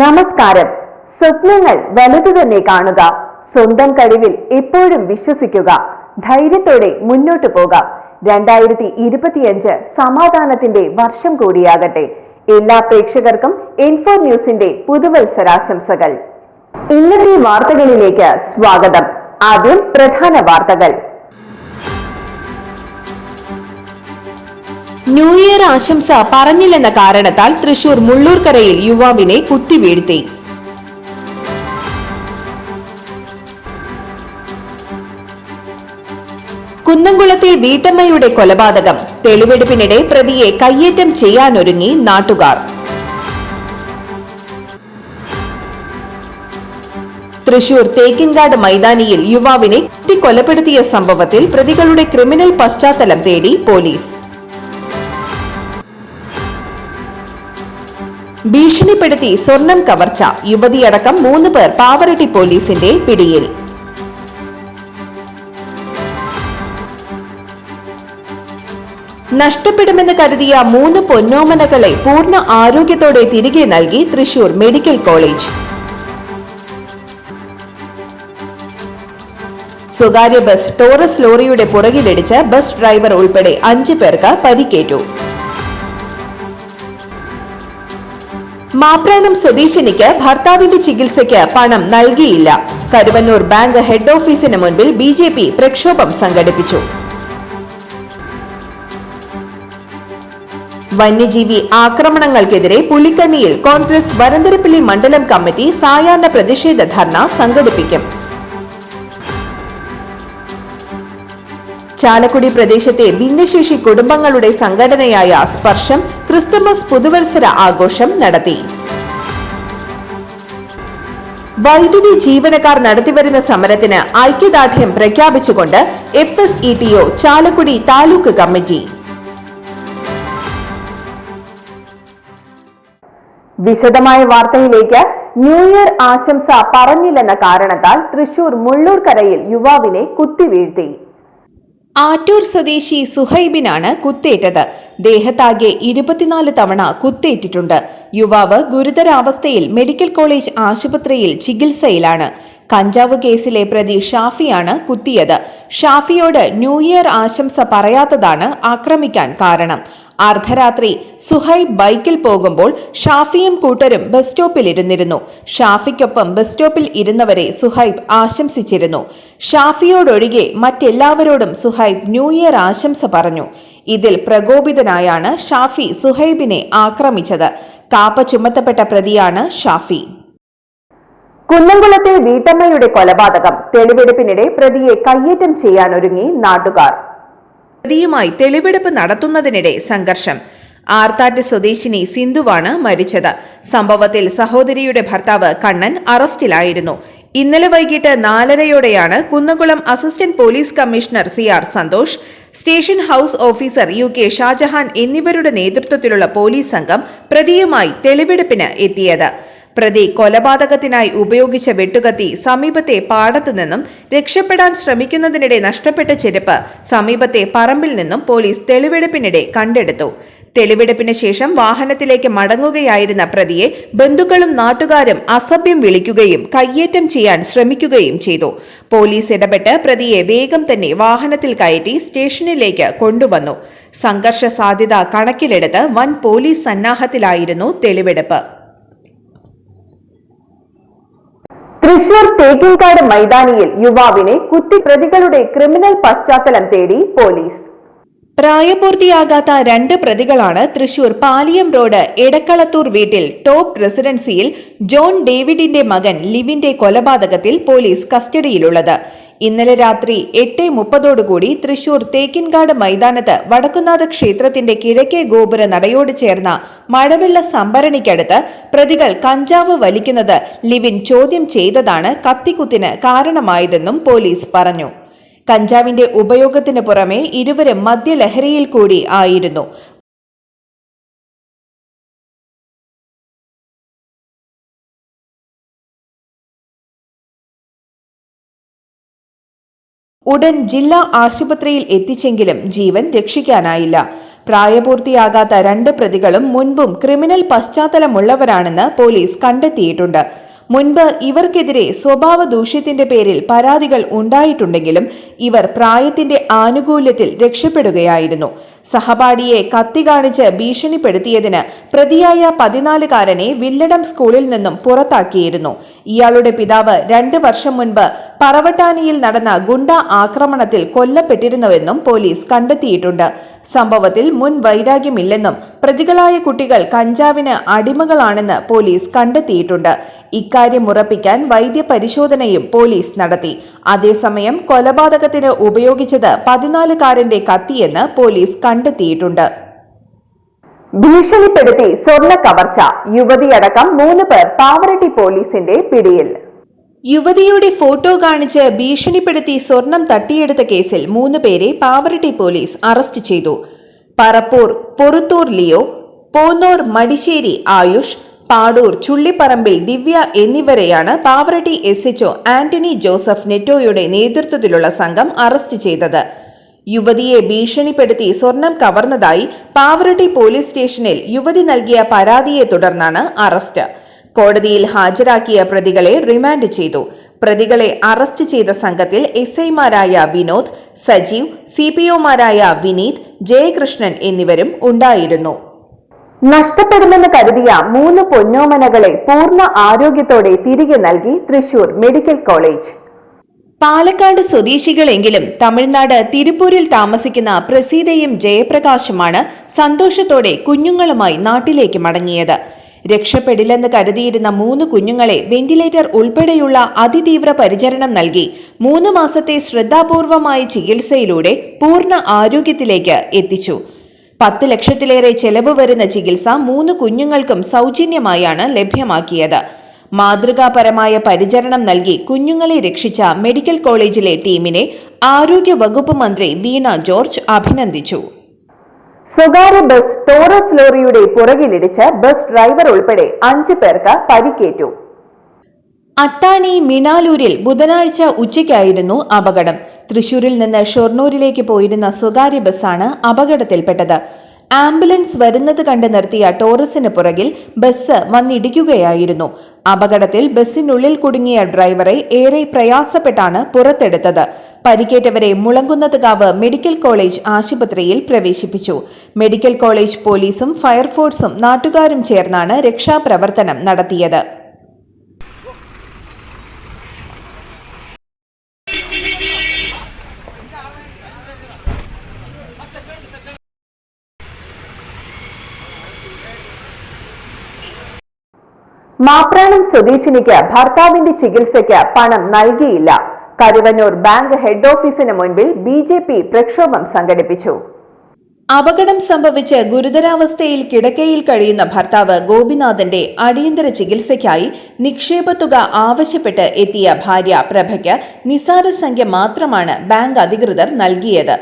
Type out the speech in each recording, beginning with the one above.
നമസ്കാരം. സ്വപ്നങ്ങൾ വലുതു തന്നെ കാണുക. സ്വന്തം കഴിവിൽ എപ്പോഴും വിശ്വസിക്കുക. ധൈര്യത്തോടെ മുന്നോട്ടു പോകാം. രണ്ടായിരത്തി ഇരുപത്തിയഞ്ച് സമാധാനത്തിന്റെ വർഷം കൂടിയാകട്ടെ. എല്ലാ പ്രേക്ഷകർക്കും ഇൻഫോ ന്യൂസിന്റെ പുതുവത്സരാശംസകൾ. ഇന്നത്തെ വാർത്തകളിലേക്ക് സ്വാഗതം. ആദ്യം പ്രധാന വാർത്തകൾ. ന്യൂ ഇയർ ആശംസ പറഞ്ഞില്ലെന്ന കാരണത്താൽ തൃശൂർ മുള്ളൂർക്കരയിൽ യുവാവിനെ കുത്തിവീഴ്ത്തി. കുന്നംകുളത്തെ വീട്ടമ്മയുടെ കൊലപാതകം. തെളിവെടുപ്പിനിടെ പ്രതിയെ കയ്യേറ്റം ചെയ്യാനൊരുങ്ങി നാട്ടുകാർ. തൃശൂർ തേക്കിൻകാട് മൈതാനിയിൽ യുവാവിനെ കുത്തിക്കൊലപ്പെടുത്തിയ സംഭവത്തിൽ പ്രതികളുടെ ക്രിമിനൽ പശ്ചാത്തലം തേടി പോലീസ്. ഭീഷണിപ്പെടുത്തി സ്വർണം കവർച്ച. യുവതിയടക്കം മൂന്ന് പേർ പാവറട്ടി പോലീസിന്റെ പിടിയിൽ. നഷ്ടപ്പെടുമെന്ന് കരുതിയ മൂന്ന് പൊന്നോമനകളെ പൂർണ ആരോഗ്യത്തോടെ തിരികെ നൽകി തൃശൂർ മെഡിക്കൽ കോളേജ്. സ്വകാര്യ ബസ് ടോറസ് ലോറിയുടെ പുറകിലിടിച്ച് ബസ് ഡ്രൈവർ ഉൾപ്പെടെ അഞ്ച് പേർക്ക് പരിക്കേറ്റു. മാപ്രാണം സ്വദേശിനിക്ക് ഭർത്താവിന്റെ ചികിത്സയ്ക്ക് പണം നൽകിയില്ല. കരുവന്നൂർ ബാങ്ക് ഹെഡ് ഓഫീസിന് മുൻപിൽ ബി ജെ പി പ്രക്ഷോഭം സംഘടിപ്പിച്ചു. വന്യജീവി ആക്രമണങ്ങൾക്കെതിരെ പുലിക്കണ്ണിയിൽ കോൺഗ്രസ് വരന്തരപ്പിള്ളി മണ്ഡലം കമ്മിറ്റി സായാഹ്ന പ്രതിഷേധ ധർണ സംഘടിപ്പിക്കും. ചാലക്കുടി പ്രദേശത്തെ ഭിന്നശേഷി കുടുംബങ്ങളുടെ സംഘടനയായ സ്പർശം ക്രിസ്തുമസ് പുതുവത്സര ആഘോഷം നടത്തി. വൈദ്യുതി ജീവനക്കാർ നടത്തിവരുന്ന സമരത്തിന് ഐക്യദാർഢ്യം പ്രഖ്യാപിച്ചുകൊണ്ട് F S E T O Chalakudy taluk committee. വിശദമായ വാർത്തയിലേക്ക് ന്യൂ ഇയർ ആശംസ പറഞ്ഞില്ലെന്ന കാരണത്താൽ തൃശൂർ മുള്ളൂർക്കരയിൽ യുവാവിനെ കുത്തിവീഴ്ത്തി. ആറ്റൂർ സ്വദേശി സുഹൈബിനാണ് കുത്തേറ്റത്. ദേഹത്താകെ ഇരുപത്തിനാല് തവണ കുത്തേറ്റിട്ടുണ്ട്. യുവാവ് ഗുരുതരാവസ്ഥയിൽ മെഡിക്കൽ കോളേജ് ആശുപത്രിയിൽ ചികിത്സയിലാണ്. കഞ്ചാവ് കേസിലെ പ്രതി ഷാഫിയാണ് കുത്തിയത്. ഷാഫിയോട് ന്യൂ ഇയർ ആശംസ പറയാത്തതാണ് ആക്രമിക്കാൻ കാരണം. അർദ്ധരാത്രി സുഹൈബ് ബൈക്കിൽ പോകുമ്പോൾ ഷാഫിയും കൂട്ടരും ബസ് സ്റ്റോപ്പിൽ ഇരുന്നിരുന്നു ഷാഫിക്കൊപ്പം ബസ് സ്റ്റോപ്പിൽ ഇരുന്നവരെ സുഹൈബ് ആശംസിച്ചിരുന്നു. ഷാഫിയോടൊഴികെ മറ്റെല്ലാവരോടും സുഹൈബ് ന്യൂ ഇയർ ആശംസ പറഞ്ഞു. ഇതിൽ പ്രകോപിതനായാണ് ഷാഫി സുഹൈബിനെ ആക്രമിച്ചത്. കാപ്പ ചുമത്തപ്പെട്ട പ്രതിയാണ് ഷാഫി. കുന്നംകുളത്തെ വീട്ടമ്മയുടെ കൊലപാതകം തെളിവെടുപ്പിനിടെ പ്രതിയെ കയ്യേറ്റം ചെയ്യാനൊരുങ്ങി നാട്ടുകാർ. പ്രതിയുമായി തെളിവെടുപ്പ് നടത്തുന്നതിനിടെ സംഘർഷം. ആർത്താറ്റ് സ്വദേശിനി സിന്ധുവാണ് മരിച്ചത്. സംഭവത്തിൽ സഹോദരിയുടെ ഭർത്താവ് കണ്ണൻ അറസ്റ്റിലായിരുന്നു. ഇന്നലെ വൈകിട്ട് നാലരയോടെയാണ് Kunnamkulam assistant police commissioner C R Santhosh station house officer U K Shajahan എന്നിവരുടെ നേതൃത്വത്തിലുള്ള പോലീസ് സംഘം പ്രതിയുമായി തെളിവെടുപ്പിന് എത്തിയത്. പ്രതി കൊലപാതകത്തിനായി ഉപയോഗിച്ച വെട്ടുകത്തി സമീപത്തെ പാടത്തു നിന്നും രക്ഷപ്പെടാൻ ശ്രമിക്കുന്നതിനിടെ നഷ്ടപ്പെട്ട ചെരുപ്പ് സമീപത്തെ പറമ്പിൽ നിന്നും പോലീസ് തെളിവെടുപ്പിനിടെ കണ്ടെടുത്തു. തെളിവെടുപ്പിന് ശേഷം വാഹനത്തിലേക്ക് മടങ്ങുകയായിരുന്ന പ്രതിയെ ബന്ധുക്കളും നാട്ടുകാരും അസഭ്യം വിളിക്കുകയും കയ്യേറ്റം ചെയ്യാൻ ശ്രമിക്കുകയും ചെയ്തു. പോലീസ് ഇടപെട്ട് പ്രതിയെ വേഗം തന്നെ വാഹനത്തിൽ കയറ്റി സ്റ്റേഷനിലേക്ക് കൊണ്ടുവന്നു. സംഘർഷ സാധ്യത കണക്കിലെടുത്ത് വൻ പോലീസ് സന്നാഹത്തിലായിരുന്നു തെളിവെടുപ്പ്. തൃശൂർ തേക്കിൻകാട് മൈതാനിയിൽ യുവാവിനെ കുത്തി പ്രതികളുടെ ക്രിമിനൽ പശ്ചാത്തലം തേടി പോലീസ്. പ്രായപൂർത്തിയാകാത്ത രണ്ട് പ്രതികളാണ് തൃശൂർ പാലിയം റോഡ് എടക്കളത്തൂർ വീട്ടിൽ ടോപ്പ് റെസിഡൻസിയിൽ ജോൺ ഡേവിഡിന്റെ മകൻ ലിവിന്റെ കൊലപാതകത്തിൽ പോലീസ് കസ്റ്റഡിയിലുള്ളത്. ഇന്നലെ രാത്രി എട്ട് മുപ്പതോടുകൂടി തൃശൂർ തേക്കിൻകാട് മൈതാനത്ത് വടക്കുന്നാഥ ക്ഷേത്രത്തിന്റെ കിഴക്കേ ഗോപുര നടയോട് ചേർന്ന മഴവെള്ള സംഭരണിക്കടുത്ത് പ്രതികൾ കഞ്ചാവ് വലിക്കുന്നത് ലിവിൻ ചോദ്യം ചെയ്തതാണ് കത്തിക്കുത്തിന് കാരണമായതെന്നും പോലീസ് പറഞ്ഞു. കഞ്ചാവിന്റെ ഉപയോഗത്തിന് പുറമെ ഇരുവരും മദ്യലഹരിയിൽ കൂടി ആയിരുന്നു. ഉടൻ ജില്ലാ ആശുപത്രിയിൽ എത്തിച്ചെങ്കിലും ജീവൻ രക്ഷിക്കാനായില്ല. പ്രായപൂർത്തിയാകാത്ത രണ്ട് പ്രതികളും മുൻപും ക്രിമിനൽ പശ്ചാത്തലമുള്ളവരാണെന്ന് പോലീസ് കണ്ടെത്തിയിട്ടുണ്ട്. മുൻപ് ഇവർക്കെതിരെ സ്വഭാവ ദൂഷ്യത്തിന്റെ പേരിൽ പരാതികൾ ഉണ്ടായിട്ടുണ്ടെങ്കിലും ഇവർ പ്രായത്തിന്റെ ആനുകൂല്യത്തിൽ രക്ഷപ്പെടുകയായിരുന്നു. സഹപാഠിയെ കത്തി കാണിച്ച് ഭീഷണിപ്പെടുത്തിയതിന് പ്രതിയായ പതിനാലുകാരനെ വില്ലടം സ്കൂളിൽ നിന്നും പുറത്താക്കിയിരുന്നു. ഇയാളുടെ പിതാവ് രണ്ട് വർഷം മുൻപ് പറവട്ടാനിയിൽ നടന്ന ഗുണ്ട ആക്രമണത്തിൽ കൊല്ലപ്പെട്ടിരുന്നുവെന്നും പോലീസ് കണ്ടെത്തിയിട്ടുണ്ട്. സംഭവത്തിൽ മുൻ വൈരാഗ്യമില്ലെന്നും പ്രതികളായ കുട്ടികൾ കഞ്ചാവിന് അടിമകളാണെന്ന് പോലീസ് കണ്ടെത്തിയിട്ടുണ്ട്. ഇക്കാര്യം ഉറപ്പിക്കാൻ വൈദ്യപരിശോധനയും പോലീസ് നടത്തി. അതേസമയം കൊലപാതകത്തിന് ഉപയോഗിച്ചത് പതിനാലുകാരന്റെ കത്തിയെന്ന് പോലീസ് കണ്ടെത്തിയിട്ടുണ്ട്. ഭീഷണിപ്പെടുത്തി സ്വർണ കവർച്ച യുവതിയടക്കം മൂന്ന് പേർ പാവറട്ടി പോലീസിന്റെ പിടിയിൽ. യുവതിയുടെ ഫോട്ടോ കാണിച്ച് ഭീഷണിപ്പെടുത്തി സ്വർണം തട്ടിയെടുത്ത കേസിൽ മൂന്ന് പേരെ പാവറട്ടി പോലീസ് അറസ്റ്റ് ചെയ്തു. പറപ്പൂർ പൊറുത്തൂർ ലിയോ പോന്നൂർ മടിശ്ശേരി ആയുഷ് പാടൂർ ചുള്ളിപ്പറമ്പിൽ ദിവ്യ എന്നിവരെയാണ് പാവറട്ടി എസ് ആന്റണി ജോസഫ് നെറ്റോയുടെ നേതൃത്വത്തിലുള്ള സംഘം അറസ്റ്റ് ചെയ്തത്. യുവതിയെ ഭീഷണിപ്പെടുത്തി സ്വർണം കവർന്നതായി പാവറട്ടി പോലീസ് സ്റ്റേഷനിൽ യുവതി നൽകിയ പരാതിയെ തുടർന്നാണ് അറസ്റ്റ്. കോടതിയിൽ ഹാജരാക്കിയ പ്രതികളെ റിമാൻഡ് ചെയ്തു. പ്രതികളെ അറസ്റ്റ് ചെയ്ത സംഘത്തിൽ എസ് ഐമാരായ വിനോദ് സജീവ് സി പി ഒമാരായ വിനീത് ജയകൃഷ്ണൻ എന്നിവരും ഉണ്ടായിരുന്നു. നഷ്ടപ്പെടുമെന്ന് കരുതിയ മൂന്ന് പൊന്നോമനകളെ പൂർണ ആരോഗ്യത്തോടെ തിരികെ നൽകി തൃശൂർ മെഡിക്കൽ കോളേജ്. പാലക്കാട് സ്വദേശികളെങ്കിലും തമിഴ്നാട് തിരുപ്പൂരിൽ താമസിക്കുന്ന പ്രസീതയും ജയപ്രകാശുമാണ് സന്തോഷത്തോടെ കുഞ്ഞുങ്ങളുമായി നാട്ടിലേക്ക് മടങ്ങിയത്. രക്ഷപ്പെടില്ലെന്ന് കരുതിയിരുന്ന മൂന്ന് കുഞ്ഞുങ്ങളെ വെന്റിലേറ്റർ ഉൾപ്പെടെയുള്ള അതിതീവ്ര പരിചരണം നൽകി മൂന്ന് മാസത്തെ ശ്രദ്ധാപൂർവമായ ചികിത്സയിലൂടെ പൂർണ ആരോഗ്യത്തിലേക്ക് എത്തിച്ചു. പത്ത് ലക്ഷത്തിലേറെ ചെലവ് വരുന്ന ചികിത്സ മൂന്ന് കുഞ്ഞുങ്ങൾക്കും സൗജന്യമായാണ് ലഭ്യമാക്കിയത്. മാതൃകാപരമായ പരിചരണം നൽകി കുഞ്ഞുങ്ങളെ രക്ഷിച്ച മെഡിക്കൽ കോളേജിലെ ടീമിനെ ആരോഗ്യ വകുപ്പ് മന്ത്രി വീണ ജോർജ് അഭിനന്ദിച്ചു. സ്വകാര്യ ബസ് ടോറസ് ലോറിയുടെ പുറകിലിടിച്ച് ബസ് ഡ്രൈവർ ഉൾപ്പെടെ അഞ്ചു പേർക്ക് പരിക്കേറ്റു. അത്താണി മിണാലൂരിൽ ബുധനാഴ്ച ഉച്ചയ്ക്കായിരുന്നു അപകടം. തൃശൂരിൽ നിന്ന് ഷൊർണൂരിലേക്ക് പോയിരുന്ന സ്വകാര്യ ബസ്സാണ് അപകടത്തിൽപ്പെട്ടത്. ആംബുലൻസ് വരുന്നത് കണ്ട് നിർത്തിയ ടോറസിന് പുറകിൽ ബസ് വന്നിടിക്കുകയായിരുന്നു. അപകടത്തിൽ ബസ്സിനുള്ളിൽ കുടുങ്ങിയ ഡ്രൈവറെ ഏറെ പ്രയാസപ്പെട്ടാണ് പുറത്തെടുത്തത്. പരിക്കേറ്റവരെ മുളങ്കുന്നത്കാവ് മെഡിക്കൽ കോളേജ് ആശുപത്രിയിൽ പ്രവേശിപ്പിച്ചു. മെഡിക്കൽ കോളേജ് പോലീസും ഫയർഫോഴ്സും നാട്ടുകാരും ചേർന്നാണ് രക്ഷാപ്രവർത്തനം നടത്തിയത്. മാപ്രാണം സ്വദേശിനിക്ക് ഭർത്താവിന്റെ ചികിത്സയ്ക്ക് പണം നൽകിയില്ല. കരുവന്നൂർ ബാങ്ക് ഹെഡ് ഓഫീസിന് മുൻപിൽ ബി ജെ പി പ്രക്ഷോഭം സംഘടിപ്പിച്ചു. അപകടം സംഭവിച്ച് ഗുരുതരാവസ്ഥയിൽ കിടക്കയിൽ കഴിയുന്ന ഭർത്താവ് ഗോപിനാഥന്റെ അടിയന്തര ചികിത്സയ്ക്കായി നിക്ഷേപത്തുക ആവശ്യപ്പെട്ട് എത്തിയ ഭാര്യ പ്രഭയ്ക്ക് നിസാര സംഖ്യ മാത്രമാണ് ബാങ്ക് അധികൃതർ നൽകിയത്.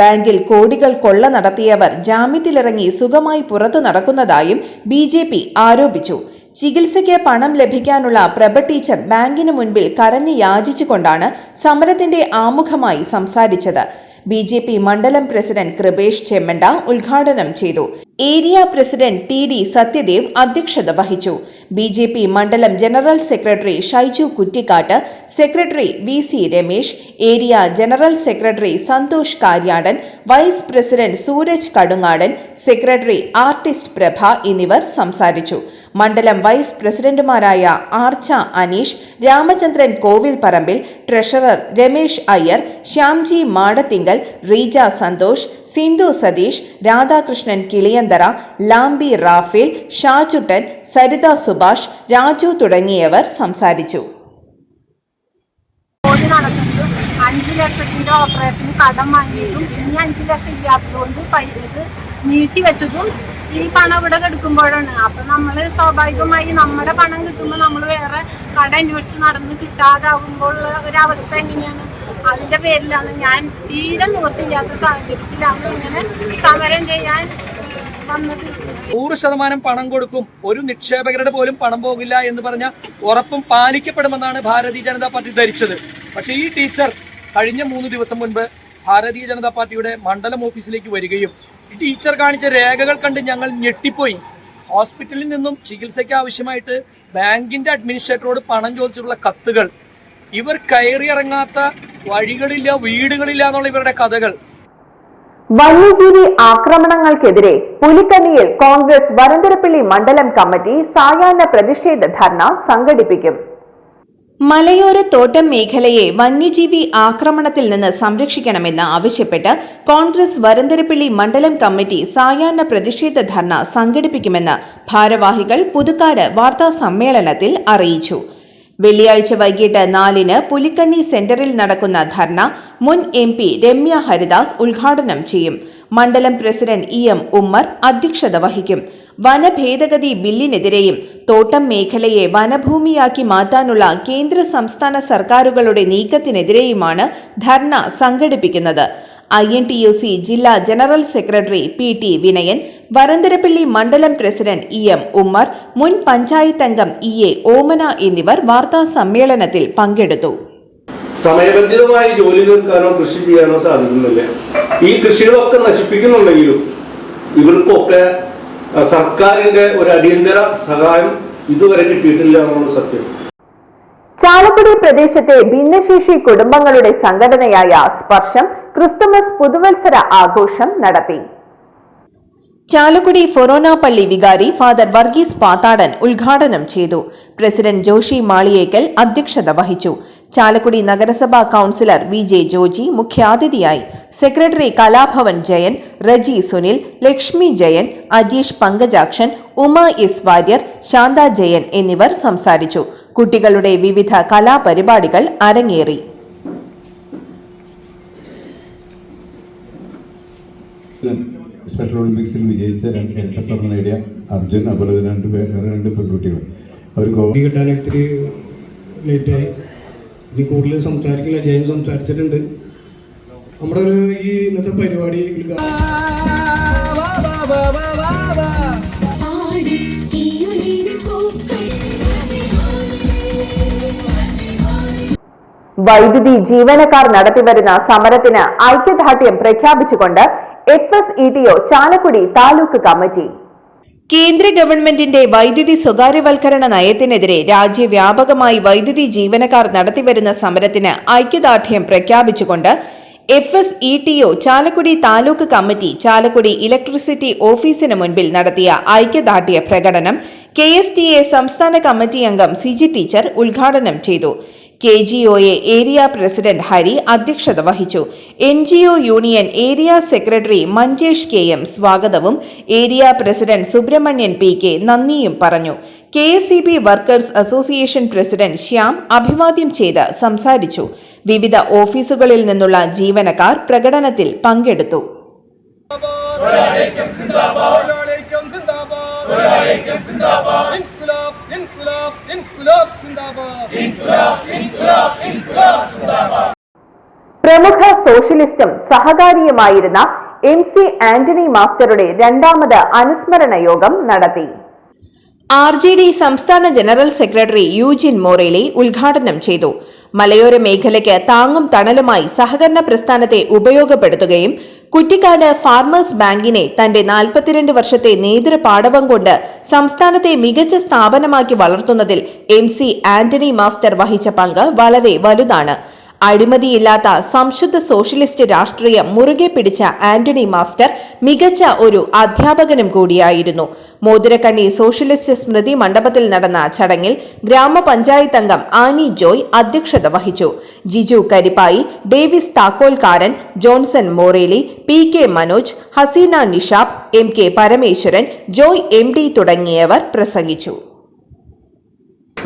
ബാങ്കിൽ കോടികൾ കൊള്ള നടത്തിയവർ ജാമ്യത്തിലിറങ്ങി സുഖമായി പുറത്തു നടക്കുന്നതായും ബി ആരോപിച്ചു. ചികിത്സയ്ക്ക് പണം ലഭിക്കാനുള്ള പ്രഭ ടീച്ചർ ബാങ്കിന് മുൻപിൽ കരഞ്ഞ് യാചിച്ചുകൊണ്ടാണ് സമരത്തിന്റെ ആമുഖമായി സംസാരിച്ചത്. ബി ജെ പി മണ്ഡലം പ്രസിഡന്റ് കൃപേഷ് ചെമ്മണ്ട ഉദ്ഘാടനം ചെയ്തു. Area president T D Sathyadev അധ്യക്ഷത വഹിച്ചു. ബി ജെ പി മണ്ഡലം general secretary Shaiju Kuttikkatt secretary V C Ramesh area general secretary Santhosh Karyadan vice president Sooraj Kadungadan secretary artist Prabha എന്നിവർ സംസാരിച്ചു. മണ്ഡലം vice പ്രസിഡന്റുമാരായ ആർച്ച അനീഷ് രാമചന്ദ്രൻ കോവിൽ പറമ്പിൽ ട്രഷറർ രമേശ് അയ്യർ ശ്യാംജി മാടത്തിങ്കൽ റീജ സന്തോഷ് സിന്ധു സതീഷ് രാധാകൃഷ്ണൻ കിളിയന്തറ ലാംബി റാഫേൽ ഷാജുട്ടൻ സരിത സുഭാഷ് രാജു തുടങ്ങിയവർ സംസാരിച്ചു. അഞ്ച് ലക്ഷത്തിന്റെ ഓപ്പറേഷന് കടം വാങ്ങിയതും ഇനി അഞ്ച് ലക്ഷം ഇല്ലാത്തതുകൊണ്ട് ഇത് നീട്ടി വെച്ചതും ഈ പണം ഇവിടെ എടുക്കുമ്പോഴാണ് അപ്പൊ നമ്മൾ സ്വാഭാവികമായി നമ്മുടെ പണം കിട്ടുമ്പോൾ നമ്മൾ വേറെ കട അന്വേഷിച്ച് നടന്ന് കിട്ടാതാകുമ്പോൾ ഒരവസ്ഥ എങ്ങനെയാണ്? അതിന്റെ പേരിലാണ് ഞാൻ തീരെ നിവർത്തില്ലാത്ത സാഹചര്യത്തിലാണ് ഇങ്ങനെ സമരം ചെയ്യാൻ വന്നത്. നൂറ് ശതമാനം പണം കൊടുക്കും. ഒരു നിക്ഷേപകരുടെ പോലും പണം പോകില്ല എന്ന് പറഞ്ഞ ഉറപ്പും പാലിക്കപ്പെടുമെന്നാണ് ഭാരതീയ ജനതാ പാർട്ടി ധരിച്ചത്. പക്ഷേ ഈ ടീച്ചർ കഴിഞ്ഞ മൂന്ന് ദിവസം മുൻപ് ഭാരതീയ ജനതാ പാർട്ടിയുടെ മണ്ഡലം ഓഫീസിലേക്ക് വരികയും ടീച്ചർ കാണിച്ച രേഖകൾ കണ്ട് ഞങ്ങൾ ഞെട്ടിപ്പോയി. ഹോസ്പിറ്റലിൽ നിന്നും ചികിത്സയ്ക്ക് ആവശ്യമായിട്ട് ബാങ്കിന്റെ അഡ്മിനിസ്ട്രേറ്ററോട് പണം ചോദിച്ചിട്ടുള്ള കത്തുകൾ. ഇവർ കയറിയിറങ്ങാത്ത വഴികളില്ല വീടുകളില്ല എന്നുള്ള ഇവരുടെ കഥകൾ. വന്യജീവി ആക്രമണങ്ങൾക്കെതിരെ പുലിക്കന്നിയിൽ കോൺഗ്രസ് വരന്തരപ്പള്ളി മണ്ഡലം കമ്മിറ്റി സായാഹ്ന പ്രതിഷേധ ധർണ സംഘടിപ്പിക്കും. മലയോര തോട്ടം മേഖലയെ വന്യജീവി ആക്രമണത്തിൽ നിന്ന് സംരക്ഷിക്കണമെന്ന് ആവശ്യപ്പെട്ട് കോൺഗ്രസ് വരന്തരപ്പള്ളി മണ്ഡലം കമ്മിറ്റി സായാഹ്ന പ്രതിഷേധ ധർണ സംഘടിപ്പിക്കുമെന്ന് ഭാരവാഹികൾ പുതുക്കാട് വാർത്താ സമ്മേളനത്തിൽ അറിയിച്ചു. വെള്ളിയാഴ്ച വൈകിട്ട് നാലിന് പുലിക്കണ്ണി സെന്ററിൽ നടക്കുന്ന ധർണ മുൻ എം പി രമ്യ ഹരിദാസ് ഉദ്ഘാടനം ചെയ്യും. മണ്ഡലം പ്രസിഡന്റ് ഇ എം ഉമ്മർ അധ്യക്ഷത വഹിക്കും. വനഭേദഗതി ബില്ലിനെതിരെയും തോട്ടം മേഖലയെ വനഭൂമിയാക്കി മാറ്റാനുള്ള കേന്ദ്ര സംസ്ഥാന സർക്കാരുകളുടെ നീക്കത്തിനെതിരെയുമാണ് ധർണ സംഘടിപ്പിക്കുന്നത്. I N T U C ജില്ലാ general secretary P T Vinayan Varantharappilly മണ്ഡലം പ്രസിഡന്റ് ഇ എം ഉമ്മർ മുൻ പഞ്ചായത്ത് അംഗം ഇ എ ഓമന എന്നിവർ വാർത്താ സമ്മേളനത്തിൽ പങ്കെടുത്തു. സമയബന്ധിതമായി ജോലി തീർക്കാനോ കൃഷി ചെയ്യാനോ സാധിക്കുന്നില്ല. ഈ കൃഷികളൊക്കെ നശിപ്പിക്കുന്നുണ്ടെങ്കിലും ഇവർക്കൊക്കെ സർക്കാരിന്റെ ഒരു അടിയന്തര സഹായം ഇതുവരെ കിട്ടിയിട്ടില്ല എന്നുള്ള സത്യം. ചാലക്കുടി പ്രദേശത്തെ ഭിന്നശേഷി കുടുംബങ്ങളുടെ സംഘടനയായ സ്പർശം ക്രിസ്തുമസ് പുതുവത്സര ആഘോഷം നടത്തി. ചാലക്കുടി ഫൊറോന പള്ളി വികാരി ഫാദർ വർഗീസ് പാത്താടൻ ഉദ്ഘാടനം ചെയ്തു. പ്രസിഡന്റ് ജോഷി മാളിയേക്കൽ അധ്യക്ഷത വഹിച്ചു. ചാലക്കുടി നഗരസഭാ കൗൺസിലർ വി ജെ ജോജി മുഖ്യാതിഥിയായി. സെക്രട്ടറി കലാഭവൻ ജയൻ റജി സുനിൽ ലക്ഷ്മി ജയൻ അജീഷ് പങ്കജാക്ഷൻ ഉമ എസ് വാര്യർ ശാന്ത ജയൻ എന്നിവർ സംസാരിച്ചു. കുട്ടികളുടെ വിവിധ കലാപരിപാടികൾ അരങ്ങേറി. സ്പെഷ്യൽ ഒളിമ്പിക്സിൽ വിജയിച്ച രണ്ട് ഇരട്ട സ്വർണം നേടിയ അർജുൻ അതുപോലെ രണ്ട് പേർ രണ്ട് പെൺകുട്ടികൾ. അവർ കോവിഡ് കിട്ടാൻ ഒത്തിരി ലേറ്റായി ഇനി കൂടുതൽ സംസാരിക്കില്ല. ജയൻ സംസാരിച്ചിട്ടുണ്ട്. നമ്മുടെ ഒരു ഈ ഇന്നത്തെ പരിപാടി വൈദ്യുതി ജീവനക്കാർ നടത്തിവരുന്ന സമരത്തിന് ഐക്യദാർഢ്യം പ്രഖ്യാപിച്ചുകൊണ്ട് F S E T O Chalakudy taluk committee കേന്ദ്ര ഗവൺമെന്റിന്റെ വൈദ്യുതി സ്വകാര്യവൽക്കരണ നയത്തിനെതിരെ രാജ്യവ്യാപകമായി വൈദ്യുതി ജീവനക്കാർ നടത്തിവരുന്ന സമരത്തിന് ഐക്യദാർഢ്യം പ്രഖ്യാപിച്ചുകൊണ്ട് F S E T O Chalakudy taluk committee Chalakudy electricity ഓഫീസിന് മുൻപിൽ നടത്തിയ ഐക്യദാർഢ്യ പ്രകടനം കെ എസ് ടി എ സംസ്ഥാന കമ്മിറ്റി അംഗം സിജി ടീച്ചർ ഉദ്ഘാടനം ചെയ്തു K G O A area president Hari അധ്യക്ഷത വഹിച്ചു. N G O union area secretary Manjesh K M സ്വാഗതവും area president Subramanian P K നന്ദിയും പറഞ്ഞു. K S C B workers association president Shyam അഭിവാദ്യം ചെയ്ത് സംസാരിച്ചു. വിവിധ ഓഫീസുകളിൽ നിന്നുള്ള ജീവനക്കാർ പ്രകടനത്തിൽ പങ്കെടുത്തു. പ്രമുഖ സോഷ്യലിസ്റ്റും സഹകാരിയുമായിരുന്ന എം സി ആന്റണി മാസ്റ്ററുടെ രണ്ടാമത് അനുസ്മരണ യോഗം നടത്തി. ആർ ജെ ഡി സംസ്ഥാന ജനറൽ സെക്രട്ടറി യൂജിൻ മോറേലി ഉദ്ഘാടനം ചെയ്തു. മലയോര മേഖലയ്ക്ക് താങ്ങും തണലുമായി സഹകരണ പ്രസ്ഥാനത്തെ ഉപയോഗപ്പെടുത്തുകയും കുറ്റിക്കാട് ഫാർമേഴ്സ് ബാങ്കിനെ തന്റെ നാൽപ്പത്തിരണ്ട് വർഷത്തെ നേതൃപാടവം കൊണ്ട് സംസ്ഥാനത്തെ മികച്ച സ്ഥാപനമാക്കി വളർത്തുന്നതിൽ എം സി ആന്റണി മാസ്റ്റർ വഹിച്ച പങ്ക് വളരെ വലുതാണ്. അഴിമതിയില്ലാത്ത സംശുദ്ധ സോഷ്യലിസ്റ്റ് രാഷ്ട്രീയം മുറുകെ പിടിച്ച ആന്റണി മാസ്റ്റർ മികച്ച ഒരു അധ്യാപകനും കൂടിയായിരുന്നു. മോതിരക്കണ്ണി സോഷ്യലിസ്റ്റ് സ്മൃതി മണ്ഡപത്തിൽ നടന്ന ചടങ്ങിൽ ഗ്രാമപഞ്ചായത്ത് അംഗം ആനി ജോയ് അധ്യക്ഷത വഹിച്ചു. Jiju Karippai Davis Thakkolkaran Johnson Moraly P K Manoj Haseena Nishab M K Parameswaran Joy M D തുടങ്ങിയവർ പ്രസംഗിച്ചു.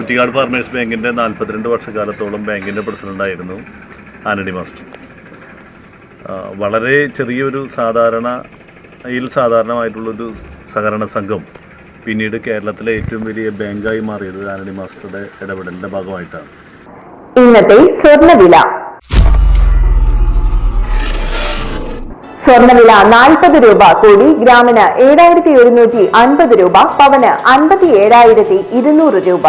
കുറ്റിക്കാട് ഫാർമേഴ്സ് ബാങ്കിന്റെ നാൽപ്പത്തിരണ്ട് വർഷക്കാലത്തോളം ബാങ്കിന്റെ പ്രസിഡന്റായിരുന്നു ആനഡി മാസ്റ്റർ. വളരെ ചെറിയൊരു സാധാരണ സാധാരണയിൽ സാധാരണമായിട്ടുള്ളൊരു സഹകരണ സംഘം പിന്നീട് കേരളത്തിലെ ഏറ്റവും വലിയ ബാങ്കായി മാറിയത് ആനഡി മാസ്റ്ററുടെ ഇടപെടലിന്റെ ഭാഗമായിട്ടാണ്. ഇന്നത്തെ സ്വർണവില. സ്വർണവില നാൽപ്പത് രൂപ കോടി ഗ്രാമിന് ഏഴായിരത്തി ഒരുന്നൂറ്റി അൻപത് രൂപ പവന് അൻപത്തി ഏഴായിരത്തി ഇരുന്നൂറ് രൂപ.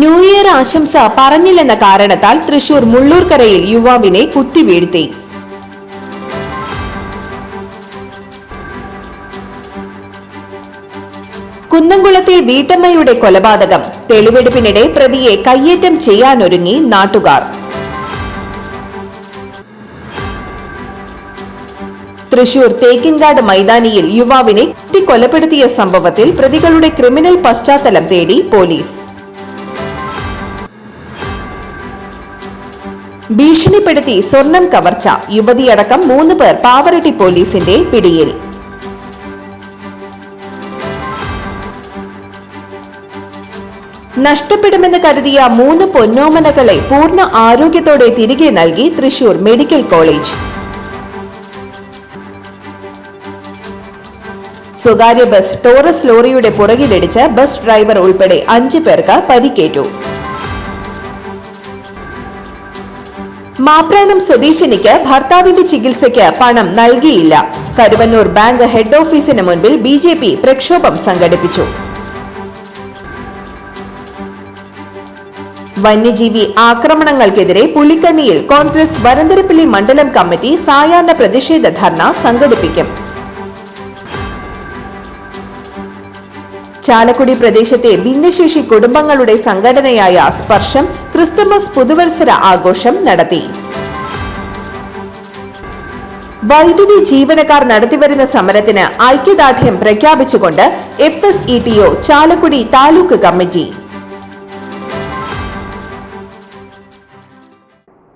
ന്യൂ ഇയർ ആശംസ പറഞ്ഞില്ലെന്ന കാരണത്താൽ തൃശൂർ മുള്ളൂർക്കരയിൽ യുവാവിനെ കുത്തിവീഴ്ത്തി. കുന്നംകുളത്തെ വീട്ടമ്മയുടെ കൊലപാതകം. തെളിവെടുപ്പിനിടെ പ്രതിയെ കയ്യേറ്റം ചെയ്യാനൊരുങ്ങി നാട്ടുകാർ. തൃശൂർ തേക്കിൻകാട് മൈതാനിയിൽ യുവാവിനെ കുത്തിക്കൊലപ്പെടുത്തിയ സംഭവത്തിൽ പ്രതികളുടെ ക്രിമിനൽ പശ്ചാത്തലം തേടി പോലീസ്. ഭീഷണിപ്പെടുത്തി സ്വർണം കവർച്ച. യുവതിയടക്കം മൂന്ന് പേർ പാവറട്ടി പോലീസിന്റെ പിടിയിൽ. നഷ്ടപ്പെടുമെന്ന് കരുതിയ മൂന്ന് പൊന്നോമനകളെ പൂർണ ആരോഗ്യത്തോടെ തിരികെ നൽകി തൃശൂർ മെഡിക്കൽ കോളേജ്. സ്വകാര്യ ബസ് ടോറസ് ലോറിയുടെ പുറകിലിടിച്ച് ബസ് ഡ്രൈവർ ഉൾപ്പെടെ അഞ്ച് പേർക്ക് പരിക്കേറ്റു. മാപ്രാണം സ്വദേശിനിക്ക് ഭർത്താവിന്റെ ചികിത്സയ്ക്ക് പണം നൽകിയില്ല. കരുവന്നൂർ ബാങ്ക് ഹെഡ് ഓഫീസിന് മുൻപിൽ ബി ജെ പി പ്രക്ഷോഭം സംഘടിപ്പിച്ചു. വന്യജീവി ആക്രമണങ്ങൾക്കെതിരെ പുലിക്കണ്ണിയിൽ കോൺഗ്രസ് വരന്തരപ്പിള്ളി മണ്ഡലം കമ്മിറ്റി സായാഹ്ന പ്രതിഷേധ ധർണ സംഘടിപ്പിക്കും. ചാലക്കുടി പ്രദേശത്തെ ഭിന്നശേഷി കുടുംബങ്ങളുടെ സംഘടനയായ സ്പർശം ക്രിസ്തുമസ് പുതുവത്സര ആഘോഷം നടത്തി. വൈദ്യുതി ജീവനക്കാർ നടത്തിവരുന്ന സമരത്തിന് ഐക്യദാർഢ്യം പ്രഖ്യാപിച്ചുകൊണ്ട് F S E T O Chalakudy taluk committee.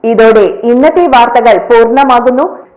ഇതോടെ ഇന്നത്തെ വാർത്തകൾ പൂർണമാകുന്നു.